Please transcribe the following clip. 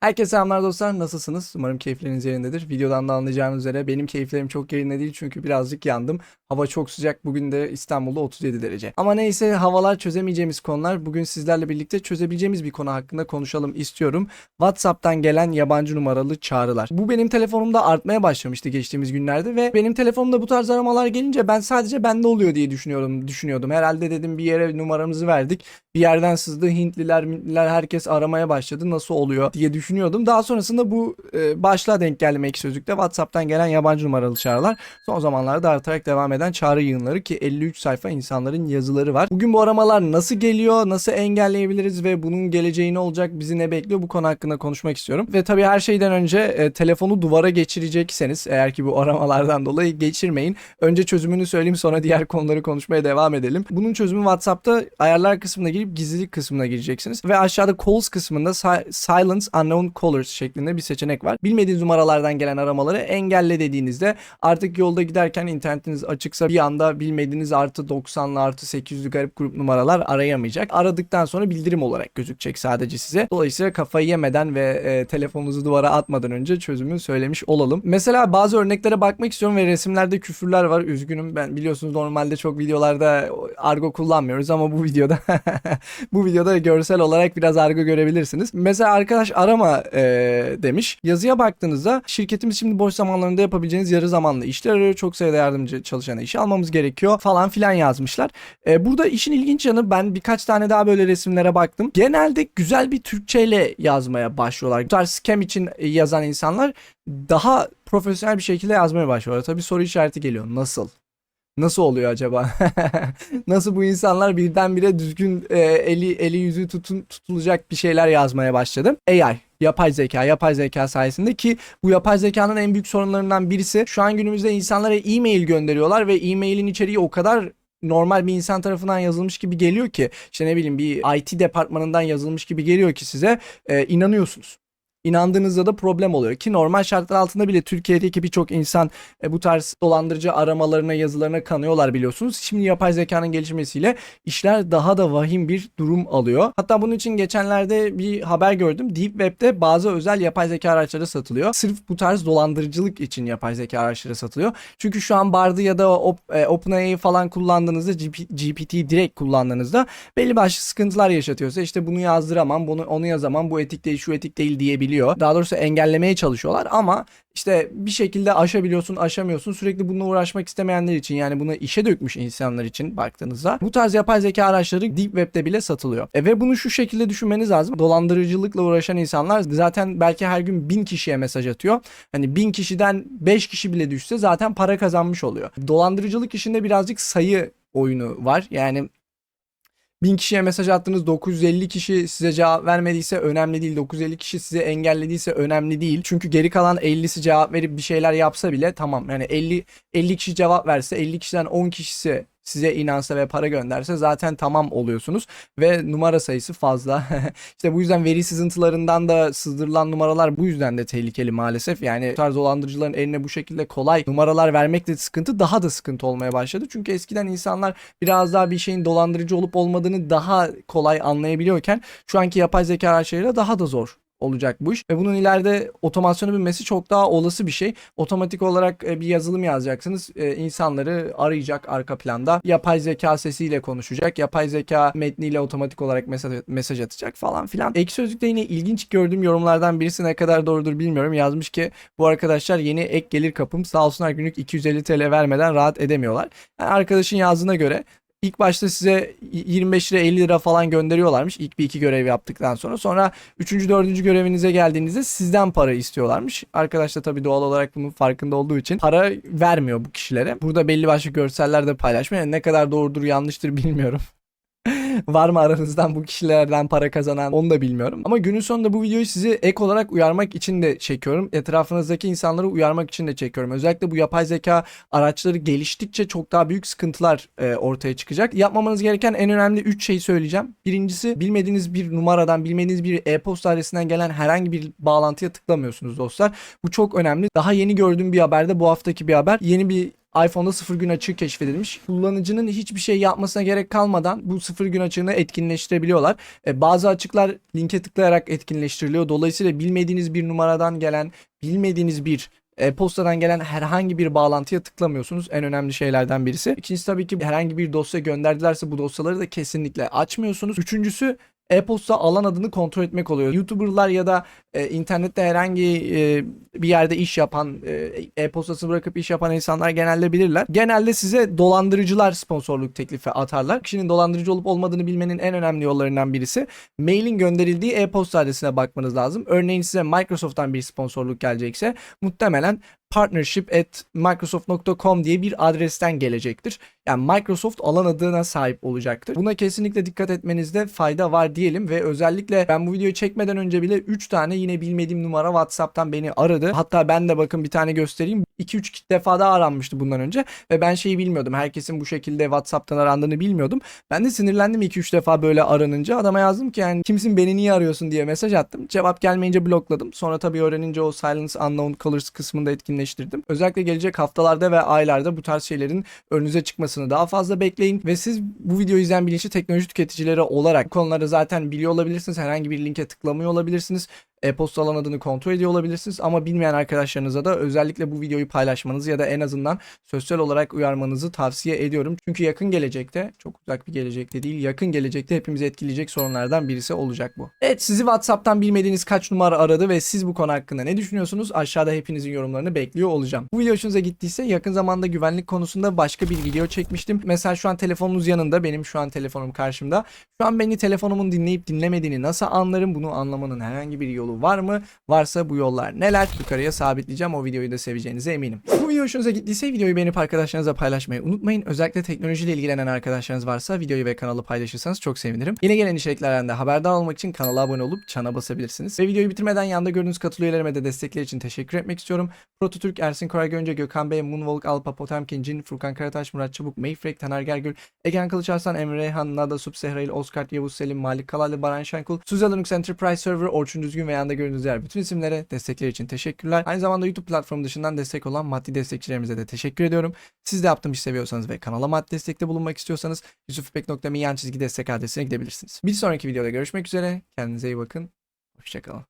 Herkese selamlar dostlar. Nasılsınız? Umarım keyifleriniz yerindedir. Videodan da anlayacağınız üzere benim keyiflerim çok yerinde değil çünkü birazcık yandım. Hava çok sıcak. Bugün de İstanbul'da 37 derece. Ama neyse havalar çözemeyeceğimiz konular. Bugün sizlerle birlikte çözebileceğimiz bir konu hakkında konuşalım istiyorum. WhatsApp'tan gelen yabancı numaralı çağrılar. Bu benim telefonumda artmaya başlamıştı geçtiğimiz günlerde ve benim telefonumda bu tarz aramalar gelince ben sadece bende oluyor diye düşünüyorum düşünüyordum. Herhalde dedim bir yere numaramızı verdik. Bir yerden sızdı Hintliler, Mintliler herkes aramaya başladı. Nasıl oluyor diye düşünüyordum. Daha sonrasında bu e, başlığa denk geldi ek sözlükte WhatsApp'tan gelen yabancı numaralı çağrılar. Son zamanlarda artarak devam eden çağrı yığınları ki 53 sayfa insanların yazıları var. Bugün bu aramalar nasıl geliyor, nasıl engelleyebiliriz ve bunun geleceği ne olacak, bizi ne bekliyor bu konu hakkında konuşmak istiyorum. Ve tabii her şeyden önce e, telefonu duvara geçirecekseniz eğer ki bu aramalardan dolayı geçirmeyin. Önce çözümünü söyleyeyim sonra diğer konuları konuşmaya devam edelim. Bunun çözümü WhatsApp'ta ayarlar kısmına girip gizlilik kısmına gireceksiniz. Ve aşağıda calls kısmında si- silence unknown callers şeklinde bir seçenek var. Bilmediğiniz numaralardan gelen aramaları engelle dediğinizde artık yolda giderken internetiniz açıksa bir anda bilmediğiniz artı 90'lı artı 800'lü garip grup numaralar arayamayacak. Aradıktan sonra bildirim olarak gözükecek sadece size. Dolayısıyla kafayı yemeden ve e, telefonunuzu duvara atmadan önce çözümü söylemiş olalım. Mesela bazı örneklere bakmak istiyorum ve resimlerde küfürler var. Üzgünüm ben biliyorsunuz normalde çok videolarda argo kullanmıyoruz ama bu videoda bu videoda görsel olarak biraz argo görebilirsiniz. Mesela arkadaş arama e, demiş. Yazıya baktığınızda şirketimiz şimdi boş zamanlarında yapabileceğiniz yarı zamanlı işler arıyor. Çok sayıda yardımcı çalışana işe almamız gerekiyor falan filan yazmışlar. E, burada işin ilginç yanı ben birkaç tane daha böyle resimlere baktım. Genelde güzel bir Türkçeyle yazmaya başlıyorlar. Bu tarz scam için yazan insanlar daha profesyonel bir şekilde yazmaya başlıyorlar. Tabii soru işareti geliyor. Nasıl? Nasıl oluyor acaba? Nasıl bu insanlar birdenbire düzgün e, eli eli yüzü tutun, tutulacak bir şeyler yazmaya başladı? AI yapay zeka, yapay zeka sayesinde ki bu yapay zekanın en büyük sorunlarından birisi şu an günümüzde insanlara e-mail gönderiyorlar ve e-mailin içeriği o kadar normal bir insan tarafından yazılmış gibi geliyor ki işte ne bileyim bir IT departmanından yazılmış gibi geliyor ki size e, inanıyorsunuz. İnandığınızda da problem oluyor ki normal şartlar altında bile Türkiye'deki birçok insan e, bu tarz dolandırıcı aramalarına yazılarına kanıyorlar biliyorsunuz. Şimdi yapay zekanın gelişmesiyle işler daha da vahim bir durum alıyor. Hatta bunun için geçenlerde bir haber gördüm. Deep Web'de bazı özel yapay zeka araçları satılıyor. Sırf bu tarz dolandırıcılık için yapay zeka araçları satılıyor. Çünkü şu an Bard'ı ya da Op- e, OpenAI'yi falan kullandığınızda GP- GPT direkt kullandığınızda belli başlı sıkıntılar yaşatıyorsa işte bunu yazdıramam, bunu onu yazamam, bu etik değil, şu etik değil diyebiliyor. Daha doğrusu engellemeye çalışıyorlar ama işte bir şekilde aşabiliyorsun, aşamıyorsun. Sürekli bununla uğraşmak istemeyenler için yani bunu işe dökmüş insanlar için baktığınızda bu tarz yapay zeka araçları Deep Web'de bile satılıyor. E ve bunu şu şekilde düşünmeniz lazım. Dolandırıcılıkla uğraşan insanlar zaten belki her gün bin kişiye mesaj atıyor. Hani bin kişiden 5 kişi bile düşse zaten para kazanmış oluyor. Dolandırıcılık işinde birazcık sayı oyunu var. Yani 1000 kişiye mesaj attınız 950 kişi size cevap vermediyse önemli değil. 950 kişi size engellediyse önemli değil. Çünkü geri kalan 50'si cevap verip bir şeyler yapsa bile tamam. Yani 50 50 kişi cevap verse 50 kişiden 10 kişisi size inansa ve para gönderse zaten tamam oluyorsunuz ve numara sayısı fazla. işte bu yüzden veri sızıntılarından da sızdırılan numaralar bu yüzden de tehlikeli maalesef. Yani bu tarz dolandırıcıların eline bu şekilde kolay numaralar vermek de sıkıntı daha da sıkıntı olmaya başladı. Çünkü eskiden insanlar biraz daha bir şeyin dolandırıcı olup olmadığını daha kolay anlayabiliyorken şu anki yapay zeka araçlarıyla daha da zor olacak bu iş. Ve bunun ileride otomasyona binmesi çok daha olası bir şey. Otomatik olarak e, bir yazılım yazacaksınız. E, insanları arayacak arka planda. Yapay zeka sesiyle konuşacak. Yapay zeka metniyle otomatik olarak mesaj, mesaj atacak falan filan. Ek sözlükte yine ilginç gördüğüm yorumlardan birisi ne kadar doğrudur bilmiyorum. Yazmış ki bu arkadaşlar yeni ek gelir kapım sağ olsunlar günlük 250 TL vermeden rahat edemiyorlar. Yani arkadaşın yazdığına göre İlk başta size 25 lira 50 lira falan gönderiyorlarmış ilk bir iki görev yaptıktan sonra. Sonra 3. 4. görevinize geldiğinizde sizden para istiyorlarmış. Arkadaş da tabii doğal olarak bunun farkında olduğu için para vermiyor bu kişilere. Burada belli başlı görseller de paylaşmıyor. Yani ne kadar doğrudur yanlıştır bilmiyorum. Var mı aranızdan bu kişilerden para kazanan onu da bilmiyorum. Ama günün sonunda bu videoyu sizi ek olarak uyarmak için de çekiyorum. Etrafınızdaki insanları uyarmak için de çekiyorum. Özellikle bu yapay zeka araçları geliştikçe çok daha büyük sıkıntılar e, ortaya çıkacak. Yapmamanız gereken en önemli 3 şey söyleyeceğim. Birincisi bilmediğiniz bir numaradan, bilmediğiniz bir e-posta adresinden gelen herhangi bir bağlantıya tıklamıyorsunuz dostlar. Bu çok önemli. Daha yeni gördüğüm bir haberde bu haftaki bir haber. Yeni bir iPhone'da sıfır gün açığı keşfedilmiş. Kullanıcının hiçbir şey yapmasına gerek kalmadan bu sıfır gün açığını etkinleştirebiliyorlar. E, bazı açıklar linke tıklayarak etkinleştiriliyor. Dolayısıyla bilmediğiniz bir numaradan gelen, bilmediğiniz bir e-postadan gelen herhangi bir bağlantıya tıklamıyorsunuz. En önemli şeylerden birisi. İkincisi tabii ki herhangi bir dosya gönderdilerse bu dosyaları da kesinlikle açmıyorsunuz. Üçüncüsü e-posta alan adını kontrol etmek oluyor. YouTuber'lar ya da e, internette herhangi e, bir yerde iş yapan, e-postasını bırakıp iş yapan insanlar genelde bilirler. Genelde size dolandırıcılar sponsorluk teklifi atarlar. Kişinin dolandırıcı olup olmadığını bilmenin en önemli yollarından birisi mailin gönderildiği e-posta adresine bakmanız lazım. Örneğin size Microsoft'tan bir sponsorluk gelecekse muhtemelen partnership at microsoft.com diye bir adresten gelecektir. Yani Microsoft alan adına sahip olacaktır. Buna kesinlikle dikkat etmenizde fayda var diyelim ve özellikle ben bu videoyu çekmeden önce bile 3 tane yine bilmediğim numara WhatsApp'tan beni aradı. Hatta ben de bakın bir tane göstereyim. 2-3 defa daha aranmıştı bundan önce ve ben şeyi bilmiyordum. Herkesin bu şekilde WhatsApp'tan arandığını bilmiyordum. Ben de sinirlendim 2-3 defa böyle aranınca. Adama yazdım ki yani kimsin beni niye arıyorsun diye mesaj attım. Cevap gelmeyince blokladım. Sonra tabii öğrenince o silence unknown colors kısmında etkinleştirdim. Özellikle gelecek haftalarda ve aylarda bu tarz şeylerin önünüze çıkmasını daha fazla bekleyin ve siz bu videoyu izleyen bilinçli teknoloji tüketicileri olarak bu konuları zaten biliyor olabilirsiniz. Herhangi bir linke tıklamıyor olabilirsiniz e-posta alan adını kontrol ediyor olabilirsiniz ama bilmeyen arkadaşlarınıza da özellikle bu videoyu paylaşmanızı ya da en azından sosyal olarak uyarmanızı tavsiye ediyorum. Çünkü yakın gelecekte, çok uzak bir gelecekte değil, yakın gelecekte hepimizi etkileyecek sorunlardan birisi olacak bu. Evet sizi WhatsApp'tan bilmediğiniz kaç numara aradı ve siz bu konu hakkında ne düşünüyorsunuz? Aşağıda hepinizin yorumlarını bekliyor olacağım. Bu video hoşunuza gittiyse yakın zamanda güvenlik konusunda başka bir video çekmiştim. Mesela şu an telefonunuz yanında, benim şu an telefonum karşımda. Şu an beni telefonumun dinleyip dinlemediğini nasıl anlarım? Bunu anlamanın herhangi bir yolu var mı? Varsa bu yollar neler? Yukarıya sabitleyeceğim. O videoyu da seveceğinize eminim. Bu video hoşunuza gittiyse videoyu beğenip arkadaşlarınızla paylaşmayı unutmayın. Özellikle teknolojiyle ilgilenen arkadaşlarınız varsa videoyu ve kanalı paylaşırsanız çok sevinirim. Yine gelen içeriklerden de haberdar olmak için kanala abone olup çana basabilirsiniz. Ve videoyu bitirmeden yanında gördüğünüz katıl üyelerime de destekler için teşekkür etmek istiyorum. Prototürk, Ersin Koray Gönce, Gökhan Bey, Moonwalk, Alpa, Potemkin, Cin, Furkan Karataş, Murat Çabuk, Mayfrek, Taner Gergül, Egen Kılıçarslan, Emre Reyhan, Nada, Subsehrail, Oscar, Yavuz Selim, Malik Kalalı, Baran Şenkul, Suzel Linux Enterprise Server, Orçun Düzgün ve yanında gördüğünüz diğer bütün isimlere destekler için teşekkürler. Aynı zamanda YouTube platformu dışından destek olan maddi destekçilerimize de teşekkür ediyorum. Siz de yaptığım işi seviyorsanız ve kanala maddi destekte bulunmak istiyorsanız yusufipek.me yan çizgi destek adresine gidebilirsiniz. Bir sonraki videoda görüşmek üzere. Kendinize iyi bakın. Hoşçakalın.